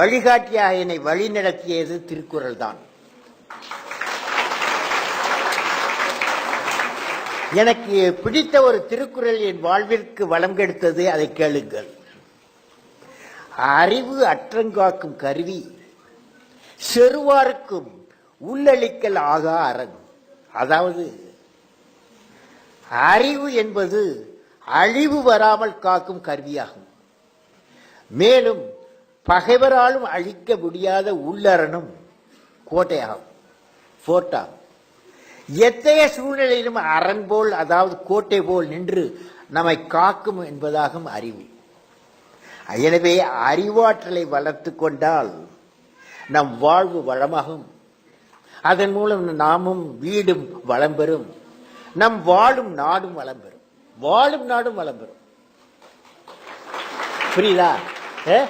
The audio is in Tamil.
வழிகாட்டியாக என்னை வழிநடத்தியது திருக்குறள் தான் எனக்கு பிடித்த ஒரு திருக்குறள் என் வாழ்விற்கு வளம் கெடுத்தது அதை கேளுங்கள். அறிவு அற்றங்காக்கும் கருவி செருவாருக்கும் உள்ளளிக்கல் ஆகா அரண். அதாவது அறிவு என்பது அழிவு வராமல் காக்கும் கருவியாகும். மேலும் பகைவராலும் அழிக்க முடியாத உள்ளரணும் கோட்டையாகும் போர்ட்டாகும் எத்தகைய சூழ்நிலையிலும் அரண் போல் அதாவது கோட்டை போல் நின்று நம்மை காக்கும் என்பதாகும் அறிவு. எனவே அறிவாற்றலை வளர்த்து கொண்டால் நம் வாழ்வு வளமாகும். அதன் மூலம் நாமும் வீடும் வளம் பெறும். நம் வாழும் நாடும் வளம் பெறும். வாழும் நாடும் வளம் பெறும். புரியுதா? ஏ?